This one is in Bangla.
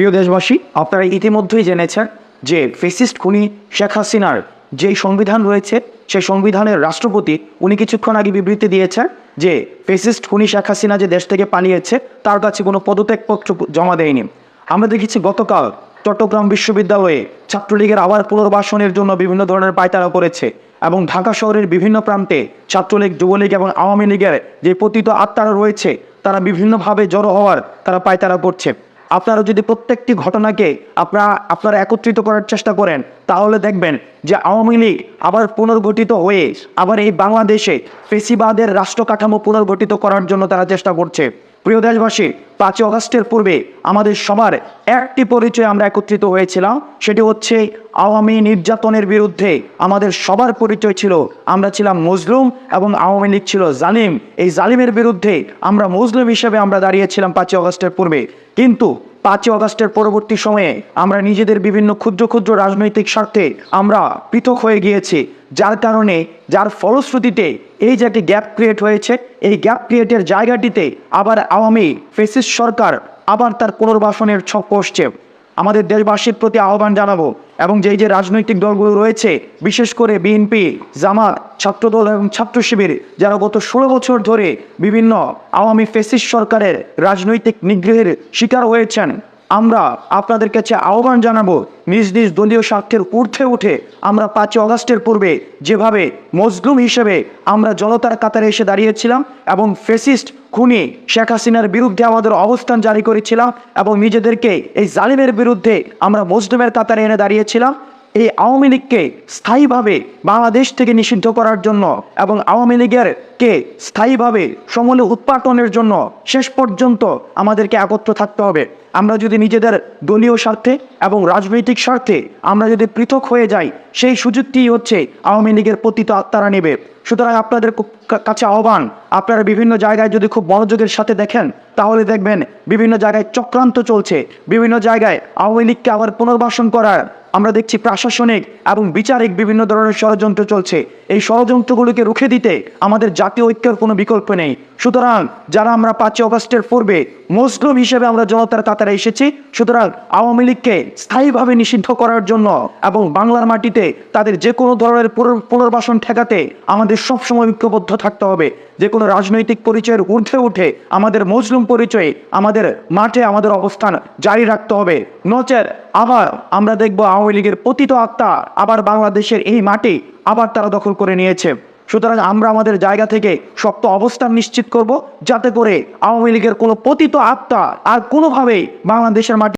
প্রিয় দেশবাসী, আপনারা ইতিমধ্যেই জেনেছেন যে ফেসিস্ট খুনি শেখ হাসিনার যেই সংবিধান রয়েছে, সেই সংবিধানের রাষ্ট্রপতি উনি কিছুক্ষণ আগে বিবৃতি দিয়েছেন যে ফেসিস্ট খুনি শেখ হাসিনা যে দেশ থেকে পালিয়েছে, তার কাছে কোনো পদত্যাগপত্র জমা দেয়নি। আমরা দেখেছি গতকাল চট্টগ্রাম বিশ্ববিদ্যালয়ে ছাত্রলীগের আবার পুনর্বাসনের জন্য বিভিন্ন ধরনের পায়তারা করেছে এবং ঢাকা শহরের বিভিন্ন প্রান্তে ছাত্রলীগ, যুবলীগ এবং আওয়ামী লীগের যে পতিত আত্মারা রয়েছে, তারা বিভিন্নভাবে জড়ো হওয়ার তারা পায়তারা করছে। আপনারা যদি প্রত্যেকটি ঘটনাকে আপনারা আপনারা একত্রিত করার চেষ্টা করেন, তাহলে দেখবেন যে আওয়ামী লীগ আবার পুনর্গঠিত হয়ে, আবার এই বাংলাদেশে ফেসিবাদের রাষ্ট্র কাঠামো পুনর্গঠিত করার জন্য তারা চেষ্টা করছে। প্রিয় দেশবাসী, পাঁচই অগস্টের পূর্বে আমাদের সবার একটি পরিচয় আমরা একত্রিত হয়েছিলাম, সেটি হচ্ছে আওয়ামী নির্যাতনের বিরুদ্ধে আমাদের সবার পরিচয় ছিল, আমরা ছিলাম মজলুম এবং আওয়ামী লীগ ছিল জালিম। এই জালিমের বিরুদ্ধে আমরা মজলুম হিসেবে আমরা দাঁড়িয়েছিলাম পাঁচই অগস্টের পূর্বে। কিন্তু পাঁচই অগাস্টের পরবর্তী সময়ে আমরা নিজেদের বিভিন্ন ক্ষুদ্র ক্ষুদ্র রাজনৈতিক স্বার্থে আমরা পৃথক হয়ে গিয়েছি, যার কারণে, যার ফলশ্রুতিতে এই যে একটি গ্যাপ ক্রিয়েট হয়েছে, এই গ্যাপ ক্রিয়েটের জায়গাটিতে আবার আওয়ামী ফেসিস সরকার আবার তার পুনর্বাসনের ছক কষছে আমাদের দেশবাসীর প্রতি আহ্বান জানাব এবং যেই যে রাজনৈতিক দলগুলো রয়েছে, বিশেষ করে বিএনপি, জামাত, ছাত্রদল এবং ছাত্র শিবির, যারা গত ষোলো বছর ধরে বিভিন্ন আওয়ামী ফেসিস সরকারের রাজনৈতিক নিগ্রহের শিকার হয়েছেন। আমরা আপনাদের কাছে আহ্বান জানাব, নিজ নিজ দলীয় স্বার্থের ঊর্ধ্বে উঠে আমরা পাঁচই অগাস্টের পূর্বে যেভাবে মজলুম হিসেবে আমরা জনতার কাতারে এসে দাঁড়িয়েছিলাম এবং ফেসিস্ট খুনি শেখ হাসিনার বিরুদ্ধে আমাদের অবস্থান জারি করেছিলাম এবং নিজেদেরকে এই জালিমের বিরুদ্ধে আমরা মজলুমের কাতারে এনে দাঁড়িয়েছিলাম এই আওয়ামী লীগকে স্থায়ীভাবে বাংলাদেশ থেকে নিষিদ্ধ করার জন্য এবং আওয়ামী লীগের কে স্থায়ীভাবে সমূলে উৎপাটনের জন্য শেষ পর্যন্ত আমাদেরকে একত্র থাকতে হবে। আমরা যদি নিজেদের দলীয় স্বার্থে এবং রাজনৈতিক স্বার্থে আমরা যদি পৃথক হয়ে যাই, সেই সুযোগটি হচ্ছে আওয়ামী লীগের পতিত আত্মারা নেবে। সুতরাং আপনাদের কাছে আহ্বান, আপনারা বিভিন্ন জায়গায় যদি খুব মনোযোগের সাথে দেখেন, তাহলে দেখবেন বিভিন্ন জায়গায় চক্রান্ত চলছে। বিভিন্ন জায়গায় আওয়ামী লীগকে আবার পুনর্বাসন করার আমরা দেখছি প্রশাসনিক এবং বিচারিক বিভিন্ন ধরনের ষড়যন্ত্র চলছে। এই ষড়যন্ত্রগুলোকে রুখে দিতে আমাদের জাতীয় ঐক্যের কোনো বিকল্প নেই। সুতরাং যারা আমরা পাঁচই অগস্টের পূর্বে মুসলিম হিসেবে আমরা জনতার কাতারে এসেছি, সুতরাং আওয়ামী লীগকে স্থায়ীভাবে নিষিদ্ধ করার জন্য এবং বাংলার মাটিতে তাদের যে কোনো ধরনের পুনর- পুনর্বাসন ঠেকাতে আমাদের সবসময় ঐক্যবদ্ধ থাকতে হবে। যে কোনো রাজনৈতিক পরিচয়ের ঊর্ধ্বে উঠে আমাদের মজলুম পরিচয়ে আমাদের মাঠে আমাদের অবস্থান জারি রাখতে হবে। নচের আবার আমরা দেখব আওয়ামী লীগের পতিত আত্মা আবার বাংলাদেশের এই মাটি আবার তারা দখল করে নিয়েছে। সুতরাং আমরা আমাদের জায়গা থেকে শক্ত অবস্থান নিশ্চিত করব যাতে করে আওয়ামী লীগের কোনো পতিত আত্মা আর কোনোভাবেই বাংলাদেশের মাটি